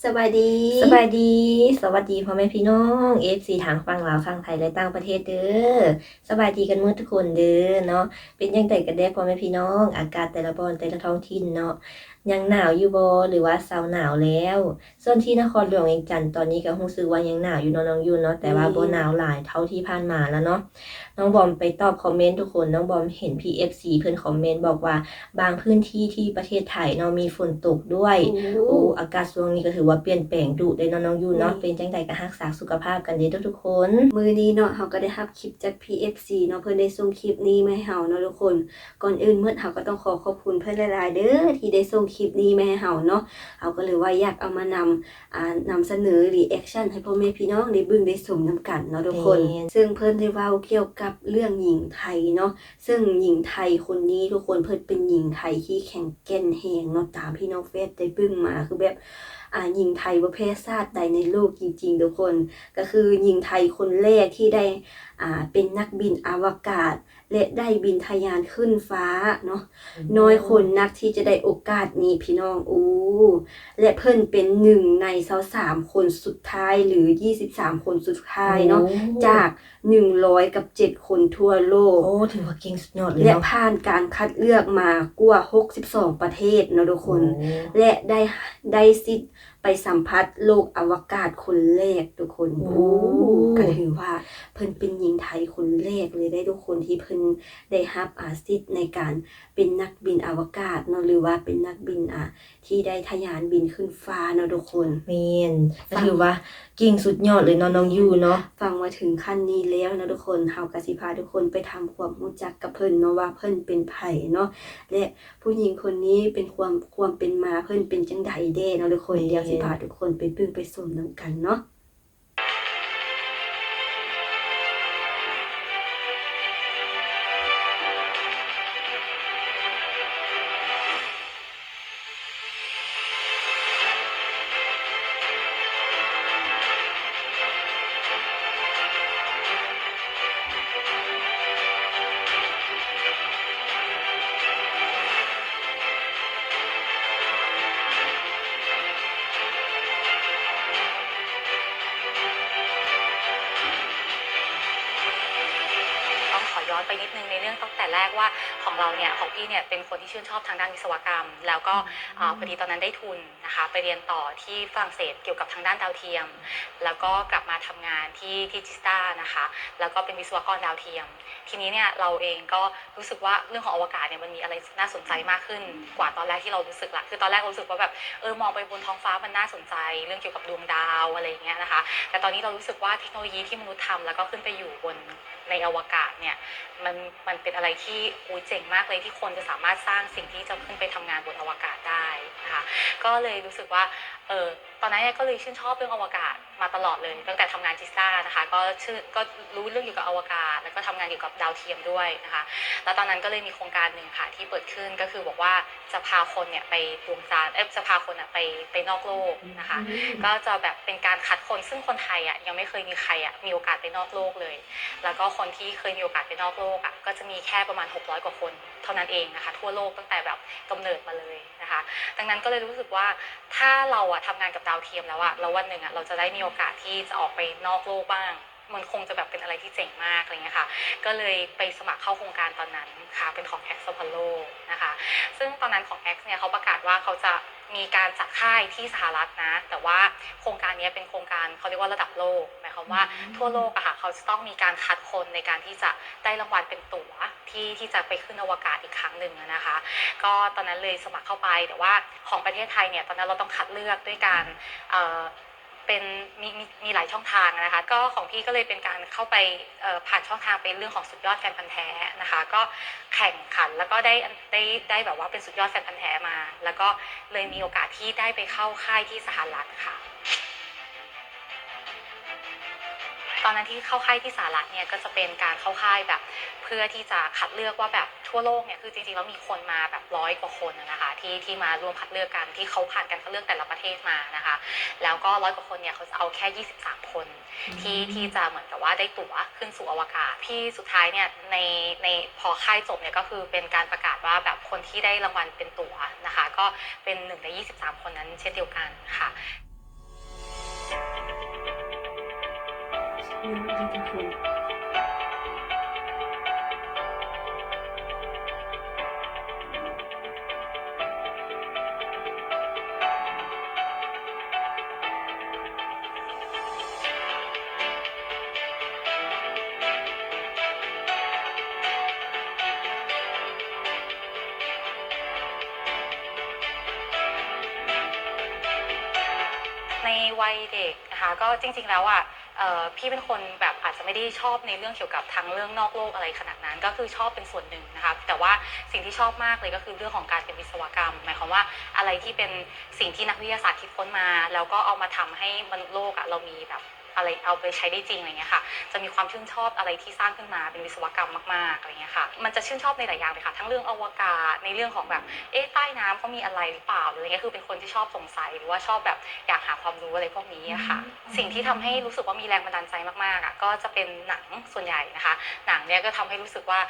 สบายดีสบายดี สวัสดีพ่อแม่พี่น้องเอฟซีทางฝั่งลาวฝั่งไทยและต่างประเทศเด้อสบายดีกันหมดทุกคนเด้อเนาะเป็นยังไงกันแด้พ่อแม่พี่น้อง อากาศแต่ละบอนแต่ละท้องถิ่นเนาะยังหนาวอยู่บ่หรือว่าเซาหนาวแล้ว ส่วนที่นครหลวงเวียงจันทน์ตอนนี้ก็รู้สึกว่ายังหนาวอยู่เนาะน้องยูนเนาะแต่ว่าบ่หนาวหลายเท่าที่ผ่านมาแล้วเนาะน้องบอมไปตอบคอมเมนต์ทุกคนน้องบอมเห็น PFC เพิ่นคอมเมนต์บอกว่า บางพื้นที่ที่ประเทศไทยเนาะมีฝนตกด้วยโอ้อากาศช่วงนี้ก็ถือว่าเปลี่ยนแปลงดุได้เนาะน้องยูนเนาะอืมเป็นจังใดก็รักษาสุขภาพกันเด้อทุกๆคน มือนี้เนาะเฮาก็ได้รับคลิปจาก PFC เนาะเพิ่นได้ส่งคลิปนี้มาให้เฮาเนาะทุกคน ก่อนอื่นเมื่อเฮาก็ต้องขอขอบคุณเพิ่นหลายๆเด้อที่ได้ส่งคลิปนี้มาให้เฮาเนาะเฮาก็เลยว่าอยากเอามานำอ่านำเสนอรีแอคชั่นให้พ่อแม่พี่น้องได้เบิ่งได้ชมนํกันเนาะทุกคนแม่นซึ่งเพิ่นได้เว้าเกี่ยวกับเรื่องหญิงไทยเนาะซึ่งหญิงไทยคนนี้ทุกคนเพิ่นเป็นหญิงไทยที่แข็งแกร่งแฮงเนาะตามที่น้องเฟซได้เบิ่งมาคือแบบอ่า หญิงไทยบ่แพ้ชาติใดในโลกจริงๆทุกคน ก็คือหญิงไทยคนแรกที่ได้อ่าเป็นนักบินอวกาศ และได้บินทะยานขึ้นฟ้าเนาะน้อยคนนักที่จะได้โอกาสนี้พี่น้องอู้และเพิ่นเป็นหนึ่งใน23คนสุดท้ายหรือ 23 คนสุดท้ายเนาะโอ้จาก 100 กับ 7 คนทั่วโลกโอ้ถือว่าเก่งสุดยอดเลยและเนาะผ่านการคัดเลือกมากว่า 62 ประเทศเนาะทุกคนโอ้และได้ ได้สิทธิ์ ไปสัมผัสโลกอวกาศคนแรกทุกคนโอ้ก็ถือว่าเพิ่นเป็นหญิงไทยคนแรกเลยได้ทุกคนที่เพิ่นได้รับอาสิทธิ์ในการเป็นนักบินอวกาศเนาะหรือว่าเป็นนักบินอะที่ได้ทะยานบินขึ้นฟ้าเนาะทุกคนแม่นก็ถือว่าเก่งสุดยอดเลยเนาะน้องยูเนาะฟังมาถึงขั้นนี้แล้วนะทุกคนเฮาก็สิพาทุกคนไปทำความรู้จักกับเพิ่นเนาะว่าเพิ่นเป็นไผเนาะและผู้หญิงคนนี้เป็นความความเป็นมาเพิ่นเป็นจังไดเด้เนาะทุกคนเดี๋ยวสิพาทุกคนไปปึงไปสมน้ำกันเนาะ นไปนิดนึงในเรื่องตั้งแต่แรกว่าของเราเนี่ยของพี่เนี่ยเป็นคนที่ชื่นชอบทางด้านวิศวกรรม แล้วก็อ่าพอดีตอนนั้นได้ทุนนะคะไปเรียนต่อที่ฝรั่งเศสเกี่ยวกับทางด้านดาวเทียม แล้วก็กลับมาทำงานที่ที่จิสตานะคะแล้วก็เป็นวิศวกรดาวเทียม ทีนี้เนี่ยเราเองก็รู้สึกว่าเรื่องของอวกาศเนี่ยมันมีอะไรน่าสนใจมากขึ้นกว่าตอนแรกที่เรารู้สึกละคือตอนแรกรู้สึกว่าแบบเออมองไปบนท้องฟ้ามันน่าสนใจ เรื่องเกี่ยวกับดวงดาวอะไรอย่างเงี้ยนะคะ แต่ตอนนี้เรารู้สึกว่าเทคโนโลยีที่มนุษย์ทำแล้วก็ขึ้นไปอยู่บนในอวกาศเนี่ยมันมันเป็นอะไรที่อุ้ยเจ๋งมากเลยที่คนจะสามารถสร้างสิ่งที่จะขึ้นไปทำงานบนอวกาศได้นะคะก็เลยรู้สึกว่าเออตอนนั้นเนี่ยก็เลยชื่นชอบเรื่องอวกาศมาตลอดเลยตั้งแต่ทำงานจิซ่านะคะก็ชื่อก็รู้เรื่องเกี่ยวกับอวกาศ แล้วก็ทำงานเกี่ยวกับดาวเทียมด้วยนะคะแล้วตอนนั้นก็เลยมีโครงการหนึ่งค่ะที่เปิดขึ้นก็คือบอกว่าจะพาคนเนี่ยไปดวงจันทร์เอ๊ะจะพาคนอะไปไปนอกโลกนะคะ ก็จะแบบเป็นการคัดคนซึ่งคนไทยอะยังไม่เคยมีใครอะมีโอกาสไปนอกโลกเลย แล้วก็คนที่เคยมีโอกาสไปนอกโลกอะก็จะมีแค่ประมาณ 600 กว่าคน เท่านั้นเองนะคะ ทั่วโลกตั้งแต่แบบกำเนิดมาเลยนะคะ ดังนั้นก็เลยรู้สึกว่าถ้าเราอะทำงานกับดาวเทียมแล้วอะแล้ววันหนึ่งอะเราจะได้มีโอกาสที่จะออกไปนอกโลกบ้าง มันคงจะแบบเป็นอะไรที่เจ๋งมากอะไรเงี้ยค่ะ ก็เลยไปสมัครเข้าโครงการตอนนั้นค่ะ เป็นของ X Apollo นะคะ ซึ่งตอนนั้นของ X เนี่ยเขาประกาศว่าเขาจะ มีการจัดค่ายที่สหรัฐนะ แต่ว่าโครงการนี้เป็นโครงการเขาเรียกว่าระดับโลกหมายความว่าทั่วโลกอะค่ะเขาจะต้องมีการคัดคนในการที่จะได้รางวัลเป็นตั๋วที่ที่จะไปขึ้นอวกาศอีกครั้งหนึ่งอะนะคะ ก็ตอนนั้นเลยสมัครเข้าไปแต่ว่าของประเทศไทยเนี่ยตอนนั้นเราต้องคัดเลือกด้วยการ เป็นมีมีมีหลายช่องทางนะคะ ก็ของพี่ก็เลยเป็นการเข้าไปผ่านช่องทางเป็นเรื่องของสุดยอดแฟนพันธ์แท้นะคะ ก็แข่งขันแล้วก็ได้ได้ได้แบบว่าเป็นสุดยอดแฟนพันธ์แท้มา แล้วก็เลยมีโอกาสที่ได้ไปเข้าค่ายที่สหรัฐค่ะ ตอนนั้นที่เข้าค่ายที่สหรัฐเนี่ยก็จะเป็นการเข้าค่ายแบบ เพื่อที่จะคัดเลือกว่าแบบทั่วโลกเนี่ยคือจริงๆแล้วมีคนมาแบบร้อยกว่าคนนะคะที่ที่มาร่วมคัดเลือกกันที่เขาผ่านการคัดเลือกแต่ละประเทศมานะคะ แล้วก็ร้อยกว่าคนเนี่ยเขาจะเอาแค่ 23 คนที่ที่จะเหมือนกับว่าได้ตั๋วขึ้นสู่อวกาศที่สุดท้ายเนี่ยในในพอค่ายจบเนี่ยก็คือเป็นการประกาศว่าแบบคนที่ได้รางวัลเป็นตั๋วนะคะ ก็เป็นหนึ่งใน 23 คนนั้นเช่นเดียวกันค่ะ ในวัยเด็กนะคะก็จริงๆแล้วอะเอ่อ พี่เป็นคนแบบอาจจะไม่ได้ชอบในเรื่องเกี่ยวกับทางเรื่องนอกโลกอะไรขนาดนั้น ก็คือชอบเป็นส่วนหนึ่งนะคะแต่ว่าสิ่งที่ชอบมากเลยก็คือเรื่องของการเป็นวิศวกรรม หมายความว่าอะไรที่เป็นสิ่งที่นักวิทยาศาสตร์คิดค้นมา แล้วก็เอามาทำให้มนุษย์โลกอะเรามีแบบ อะไรเอาไปใช้ได้จริงอะไรเงี้ยค่ะ จะมีความชื่นชอบอะไรที่สร้างขึ้นมาเป็นวิศวกรรมมากๆอะไรเงี้ยค่ะ มันจะชื่นชอบในหลายอย่างเลยค่ะ ทั้งเรื่องอวกาศในเรื่องของแบบเอ๊ะใต้น้ำเขามีอะไรหรือเปล่าหรืออะไรเงี้ยคือเป็นคนที่ชอบสงสัยหรือว่าชอบแบบอยากหาความรู้อะไรพวกนี้อะค่ะ สิ่งที่ทำให้รู้สึกว่ามีแรงบันดาลใจมากๆอะก็จะเป็นหนังส่วนใหญ่นะคะ หนังเนี่ยก็ทำให้รู้สึกว่า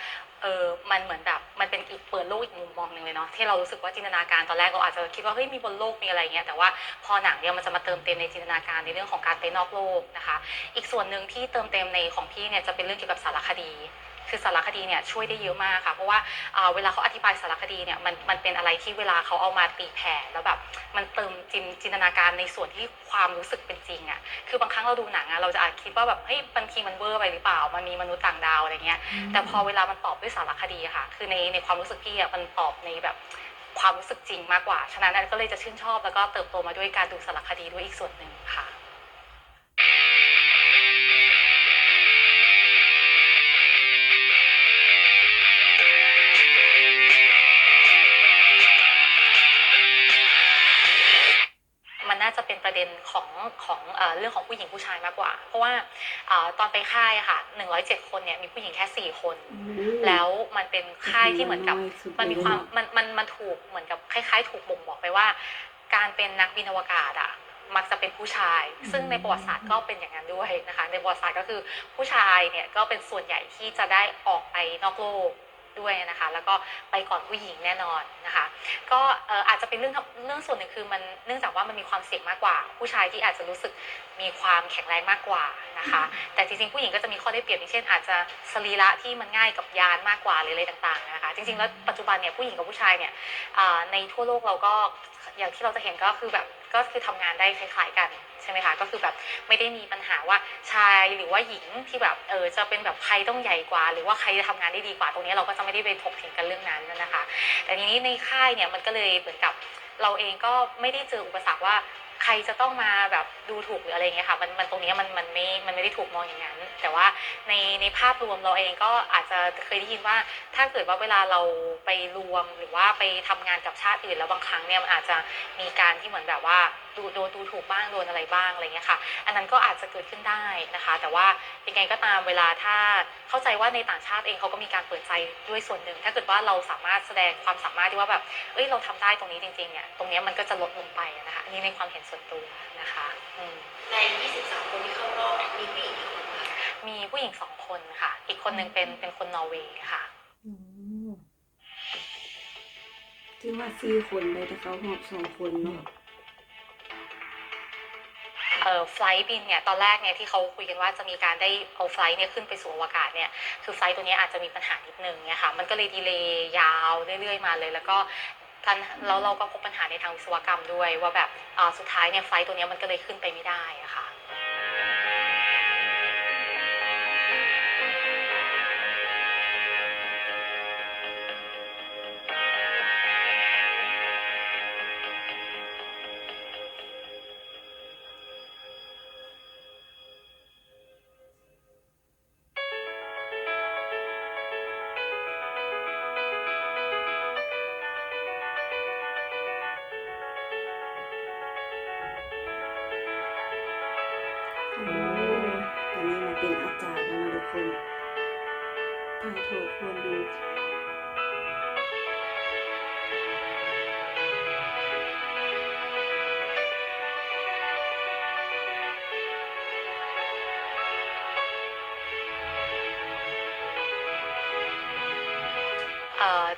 เออมันเหมือนแบบมันเป็นอีกเปิดโลกอีกมุมมองหนึ่งเลยเนาะที่เรารู้สึกว่าจินตนาการตอนแรกเราอาจจะคิดว่าเฮ้ยมีบนโลกมีอะไรเงี้ยแต่ว่าพอหนังเนี่ยมันจะมาเติมเต็มในจินตนาการในเรื่องของการไปนอกโลกนะคะ อีกส่วนหนึ่งที่เติมเต็มในของพี่เนี่ยจะเป็นเรื่องเกี่ยวกับสารคดี คือสารคดีเนี่ยช่วยได้เยอะมากค่ะ เพราะว่าอ่าเวลาเขาอธิบายสารคดีเนี่ยมันมันเป็นอะไรที่เวลาเขาเอามาตีแผ่แล้วแบบมันเติมจินจินตนาการในส่วนที่ความรู้สึกเป็นจริงอะ่ะคือบางครั้งเราดูหนังอะ่ะเราจะอาจคิดว่าแบบเฮ้ยบางทีมันเวอร์ไปหรือเปล่า มันมีมนุษย์ต่างดาวอะไรเงี้ยแต่พอเวลามันตอบด้วยสารคดีอะค่ะ คือในในความรู้สึกพี่อะมันตอบในแบบความรู้สึกจริงมากกว่า ฉะนั้นอันก็เลยจะชื่นชอบแล้วก็เติบโตมาด้วยการดูสารคดีด้วยอีกส่วนหนึ่งค่ะาจะเป็นประเด็นของของเอ่อเรื่องของผู้หญิงผู้ชายมากกว่า เพราะว่าเอ่อตอนไปค่ายอะค่ะ107คนเนี่ยมีผู้หญิงแค่4คน แล้วมันเป็นค่ายที่เหมือนกับมันมีความมันมันมันถูกเหมือนกับคล้าย ๆ ถูกบ่งบอกไปว่า การเป็นนักบินอวกาศอะมักจะเป็นผู้ชาย ซึ่งในประวัติศาสตร์ก็เป็นอย่างนั้นด้วยนะคะ ในประวัติศาสตร์ก็คือผู้ชายเนี่ยก็เป็นส่วนใหญ่ที่จะได้ออกไปนอกโลก ด้วยนะคะ แล้วก็ไปก่อนผู้หญิงแน่นอนนะคะ ก็อาจจะเป็นเรื่องเรื่องส่วนหนึ่งคือมันเนื่องจากว่ามันมีความเสี่ยงมากกว่า ผู้ชายที่อาจจะรู้สึกมีความแข็งแรงมากกว่านะคะ แต่จริงๆผู้หญิงก็จะมีข้อได้เปรียบอย่างเช่น อาจจะสรีระที่มันง่ายกับยานมากกว่าหรืออะไรต่างๆนะคะ จริงๆแล้วปัจจุบันเนี่ยผู้หญิงกับผู้ชายเนี่ยในทั่วโลกเราก็อย่างที่เราจะเห็นก็คือแบบ ก็คือทำงานได้คล้ายๆกันใช่ไหมคะก็คือแบบไม่ได้มีปัญหาว่าชายหรือว่าหญิงที่แบบเออจะเป็นแบบใครต้องใหญ่กว่า หรือว่าใครจะทำงานได้ดีกว่า ตรงนี้เราก็จะไม่ได้ไปถกเถียงกันเรื่องนั้นนะคะ แต่ทีนี้ในค่ายเนี่ยมันก็เลยเหมือนกับเราเองก็ไม่ได้เจออุปสรรคว่า ใครจะต้องมาแบบดูถูกหรืออะไรเงี้ยค่ะมันมันตรงนี้มันมันไม่มันไม่ได้ถูกมองอย่างนั้น แต่ว่าในในภาพรวมเราเองก็อาจจะเคยได้ยินว่า ถ้าเกิดว่าเวลาเราไปรวมหรือว่าไปทำงานกับชาติอื่นแล้วบางครั้งเนี่ยมันอาจจะมีการที่เหมือนแบบว่าดูโดนดูถูกบ้างโดนอะไรบ้างอะไรเงี้ยค่ะ อันนั้นก็อาจจะเกิดขึ้นได้นะคะ แต่ว่ายังไงก็ตามเวลาถ้าเข้าใจว่าในต่างชาติเองเขาก็มีการเปิดใจด้วยส่วนหนึ่ง ถ้าเกิดว่าเราสามารถแสดงความสามารถที่ว่าแบบเอ้ยเราทำได้ตรงนี้จริงๆเนี่ยตรงเนี้ยมันก็จะลดลงไปนะคะอันนี้ในความเห็นส่วนตัวนะคะอืมใน 23 คนที่เข้ารอบมีผู้หญิงกี่คนคะมีผู้หญิงสองคนค่ะ อีกคนหนึ่งเป็นเป็นคนนอร์เวย์ค่ะอืมที่ว่าสี่คนเลยแต่เขาหอบสองคนเนาะเอ่อ ไฟล์บินเนี่ยตอนแรกเนี่ยที่เขาคุยกันว่าจะมีการได้เอาไฟล์เนี่ยขึ้นไปสู่อวกาศเนี่ยคือไฟล์ตัวนี้อาจจะมีปัญหานิดนึงเนี่ยค่ะมันก็เลยดีเลย์ยาวเรื่อยๆมาเลย แล้วก็ทันแล้วเราก็พบปัญหาในทางวิศวกรรมด้วยว่าแบบอ่าสุดท้ายเนี่ยไฟล์ตัวนี้มันก็เลยขึ้นไปไม่ได้อะค่ะ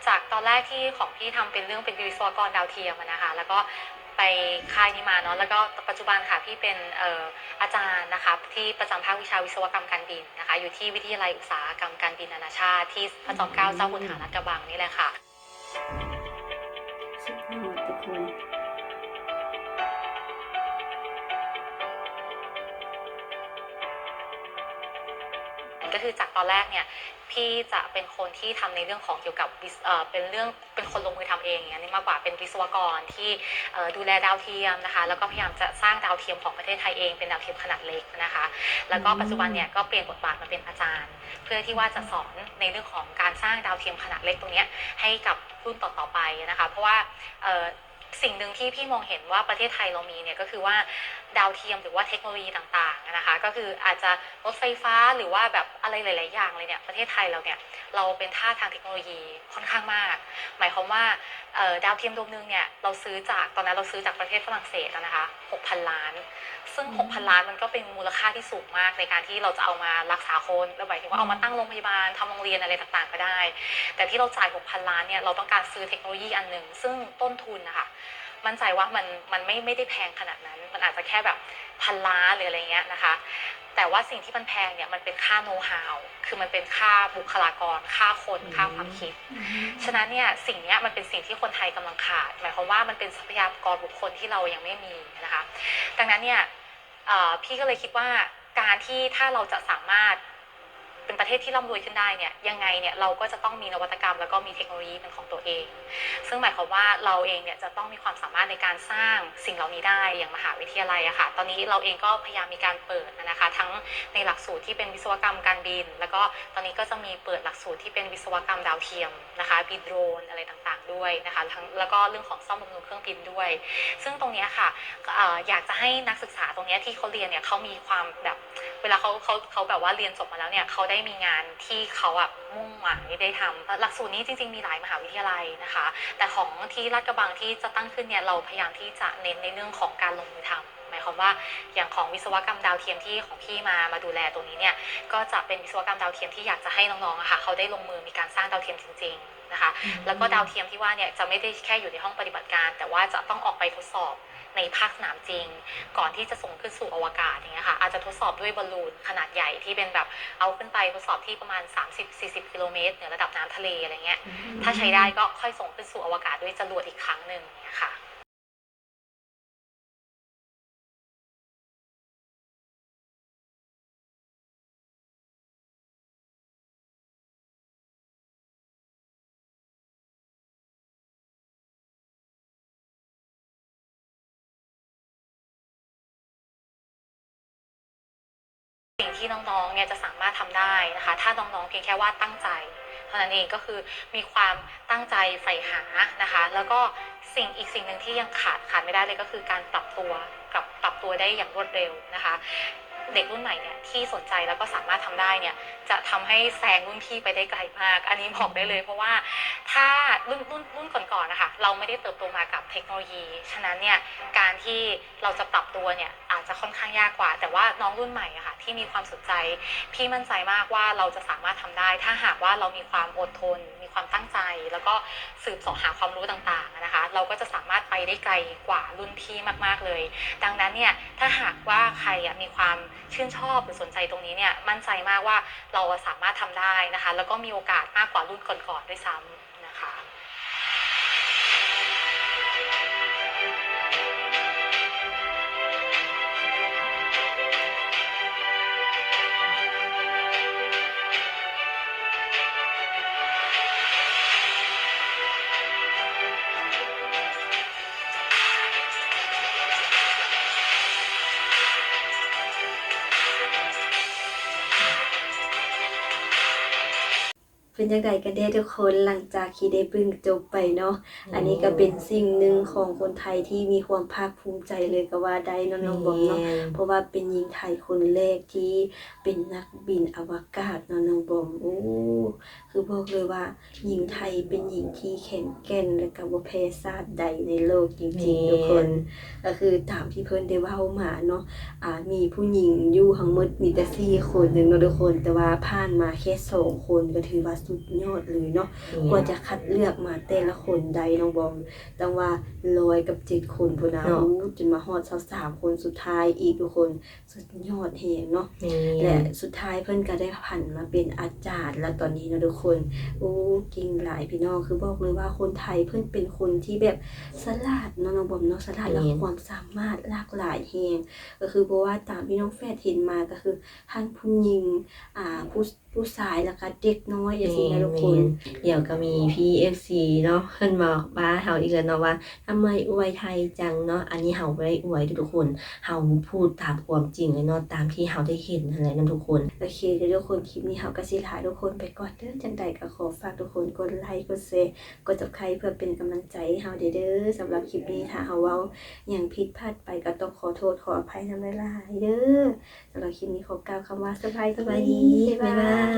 จากตอนแรกที่ของพี่ทำเป็นเรื่องเป็นวิศวกรดาวเทียมนะคะ แล้วก็ไปค่ายนี้มาเนาะแล้วก็ปัจจุบันค่ะพี่เป็นอออาจารย์นะคะที่ประจำภาควิชาวิศวกรรมการบินนะคะ อยู่ที่วิทยาลัยอุตสาหกรรมการบินนานาชาติที่พระจอมเกล้าเจ้าคุณทหารลาดกระบังนี่แหละค่ะสุดยอดทุกคนก็คือจากตอนแรกเนี่ย พี่จะเป็นคนที่ทำในเรื่องของเกี่ยวกับวิศเอ่อเป็นเรื่องเป็นคนลงมือทำเองอย่างนี้ยมากกว่าเป็นวิศวกรที่เอ่อดูแลดาวเทียมนะคะ แล้วก็พยายามจะสร้างดาวเทียมของประเทศไทยเองเป็นดาวเทียมขนาดเล็กนะคะ แล้วก็ปัจจุบันเนี่ยก็เปลี่ยนบทบาทมาเป็นอาจารย์ เพื่อที่ว่าจะสอนในเรื่องของการสร้างดาวเทียมขนาดเล็กตรงเนี้ยให้กับรุ่นต่อๆไปนะคะ เพราะว่าเอ่อ สิ่งหนึ่งที่พี่มองเห็นว่าประเทศไทยเรามีเนี่ยก็คือว่าดาวเทียมหรือว่าเทคโนโลยีต่างๆนะคะก็คืออาจจะรถไฟฟ้าหรือว่าแบบอะไรหลาย ๆ อย่างเลยเนี่ยประเทศไทยเราเนี่ยเราเป็นท่าทางเทคโนโลยีค่อนข้างมาก หมายความว่าเอ่อดาวเทียมดวงหนึงเนี่ยเราซื้อจากตอนนั้นเราซื้อจากประเทศฝรั่งเศสแล้วนะคะ6,000 ล้าน ซึ่ง 6,000 ล้านมันก็เป็นมูลค่าที่สูงมากในการที่เราจะเอามารักษาคนแล้วหมายถึงว่าเอามาตั้งโรงพยาบาลทำโรงเรียนอะไรต่างๆ ก็ได้ แต่ที่เราจ่าย 6,000 ล้านเนี่ยเราต้องการซื้อเทคโนโลยีอันหนึ่งซึ่งต้นทุนนะคะ มั่นใจว่ามันมันไม่ไม่ได้แพงขนาดนั้น มันอาจจะแค่แบบพันล้านหรืออะไรเงี้ยนะคะ แต่ว่าสิ่งที่มันแพงเนี่ยมันเป็นค่าโน้ตฮาวคือมันเป็นค่าบุคลากร ค่าคนค่าความคิด ฉะนั้นเนี่ยสิ่งเนี้ยมันเป็นสิ่งที่คนไทยกำลังขาด หมายความว่ามันเป็นทรัพยากรบุคคลที่เรายังไม่มีนะคะ ดังนั้นเนี่ยเอ่อพี่ก็เลยคิดว่าการที่ถ้าเราจะสามารถ เป็นประเทศที่ร่ำรวยขึ้นได้เนี่ยยังไงเนี่ยเราก็จะต้องมีนวัตกรรม แล้วก็มีเทคโนโลยีเป็นของตัวเอง ซึ่งหมายความว่าเราเองเนี่ยจะต้องมีความสามารถในการสร้างสิ่งเหล่านี้ได้อย่างมหาวิทยาลัยอะค่ะ ตอนนี้เราเองก็พยายามมีการเปิดนะคะ ทั้งในหลักสูตรที่เป็นวิศวกรรมการบิน แล้วก็ตอนนี้ก็จะมีเปิดหลักสูตรที่เป็นวิศวกรรมดาวเทียมนะคะบินโดรนอะไรต่างๆ ด้วยนะคะทั้งแล้วก็เรื่องของซ่อมบำรุงเครื่องบินด้วย ซึ่งตรงนี้ค่ะอยากจะให้นักศึกษาตรงนี้ที่เขาเรียนเนี่ยเขามีความแบบ เวลาเขาเขาเขาแบบว่าเรียนจบมาแล้วเนี่ยเขาได้มีงานที่เขาอะมุ่งหมายได้ทำหลักสูตรนี้จริง ๆมีหลายมหาวิทยาลัยนะคะ แต่ของที่ลาดกระบังที่จะตั้งขึ้นเนี่ยเราพยายามที่จะเน้นในเรื่องของการลงมือทำหมายความว่าอย่างของวิศวกรรมดาวเทียมที่ของพี่มามาดูแลตรงนี้เนี่ยก็จะเป็นวิศวกรรมดาวเทียมที่อยากจะให้น้องๆอะค่ะเขาได้ลงมือมีการสร้างดาวเทียมจริง ๆนะคะ แล้วก็ดาวเทียมที่ว่าเนี่ยจะไม่ได้แค่อยู่ในห้องปฏิบัติการ แต่ว่าจะต้องออกไปทดสอบ ในภาคสนามจริง ก่อนที่จะส่งขึ้นสู่อวกาศอย่างเงี้ยค่ะอาจจะทดสอบด้วยบอลลูนขนาดใหญ่ที่เป็นแบบเอาขึ้นไปทดสอบที่ประมาณ 30-40 กิโลเมตรเหนือระดับน้ำทะเลอะไรเงี้ยถ้าใช้ได้ก็ค่อยส่งขึ้นสู่อวกาศด้วยจรวดอีกครั้งหนึ่งเนี่ยค่ะ ที่น้องๆเนี่ยจะสามารถทำได้นะคะ ถ้าน้องๆเพียงแค่ว่าตั้งใจเท่านั้นเองก็คือมีความตั้งใจใฝ่หานะคะ แล้วก็สิ่งอีกสิ่งหนึ่งที่ยังขาดขาดไม่ได้เลยก็คือการปรับตัวปรับปรับตัวได้อย่างรวดเร็วนะคะ เด็กรุ่นใหม่เนี่ยที่สนใจแล้วก็สามารถทำได้เนี่ยจะทำให้แซงรุ่นพี่ไปได้ไกลมาก อันนี้บอกได้เลย เพราะว่าถ้ารุ่นรุ่นรุ่นก่อนๆนะคะเราไม่ได้เติบโตมากับเทคโนโลยี ฉะนั้นเนี่ยการที่เราจะปรับตัวเนี่ยอาจจะค่อนข้างยากกว่า แต่ว่าน้องรุ่นใหม่อะค่ะที่มีความสนใจพี่มั่นใจมากว่าเราจะสามารถทำได้ ถ้าหากว่าเรามีความอดทน มีความตั้งใจ แล้วก็สืบเสาะหาความรู้ต่างๆนะคะ เราก็จะสามารถไปได้ไกลกว่ารุ่นพี่มากๆเลย ดังนั้นเนี่ยถ้าหากว่าใครมีความ ชื่นชอบหรือสนใจตรงนี้เนี่ยมั่นใจมากว่าเราสามารถทำได้นะคะ แล้วก็มีโอกาสมากกว่ารุ่นก่อนๆด้วยซ้ำนะคะ เป็นจังไดกันเด้ทุกคนหลังจากที่ได้เบิ่งจบไปเนาะอันนี้ก็เป็นสิ่งหนึ่งของคนไทยที่มีความภาคภูมิใจเลยก็ว่าได้เนาะน้องบอมเนาะเพราะว่าเป็นหญิงไทยคนแรกที่เป็นนักบินอวกาศเนาะน้องบอมโอ้คือบอกเลยว่าหญิงไทยเป็นหญิงที่แข็งแกร่งและก็บ่แพ้ชาติใดในโลกจริงๆทุกคน ก็คือตามที่เพิ่นได้เว้ามาเนาะอ่ามีผู้หญิงอยู่ทั้งหมดมีแต่4คนหนึงเนาะทุกคน แต่ว่าผ่านมาแค่2คนก็ถือว่าสุดยอดเลยเนาะกว่าจะคัดเลือกมาแต่ละคนใดน้องบอมตั้งว่าร้อยกับเจ็ดคนพุ่นนะเนาะอู้จนมาฮอดสามคนสุดท้ายอีกทุกคนสุดยอดแฮงเนาะแม่และนสุดท้ายเพิ่นก็ได้ผันมาเป็นอาจารย์แล้วตอนนี้นะทุกคนโอ้เก่งหลายพี่น้องคือบอกเลยว่าคนไทยเพิ่นเป็นคนที่แบบสลาดเนาะน้องบอมเนาะสลาดและความสามารถหลากหลายแฮงก็คือเพราะว่าตามพี่น้องแฟดเห็นมาก็คือทั้งผู้หญิงอ่าผู้ ผู้ชายแล้วก็เด็กน้อยอย่างนี้นะทุกคนเดี๋ยวก็มี PFC เนาะขึ้นมาบ้าเฮาอีกแล้วเนาะว่าทำไมอวยไทยจังเนาะอันนี้เฮาบ่ได้อวยทุกคนเฮาพูดตามความจริงเลยเนาะตามที่เฮาได้เห็นนั่นแหละนํทุกคนโอเคเดี๋ยวทุกคนคลิปนี้เฮาก็สิลาทุกคนไปก่อนเด้อจังใดก็ขอฝากทุกคนกดไลค์กดแชร์กด Subscribe เพื่อเป็นกำลังใจให้เฮาเด้อเด้อสำหรับคลิปนี้ถ้าเฮาเว้าอย่างผิดพลาดไปก็ต้องขอโทษขออภัยนำหลายๆเด้อ สำหรับคลิปนี้ขอกล่าวคำว่าสบายสบายดีบ๊ายบาย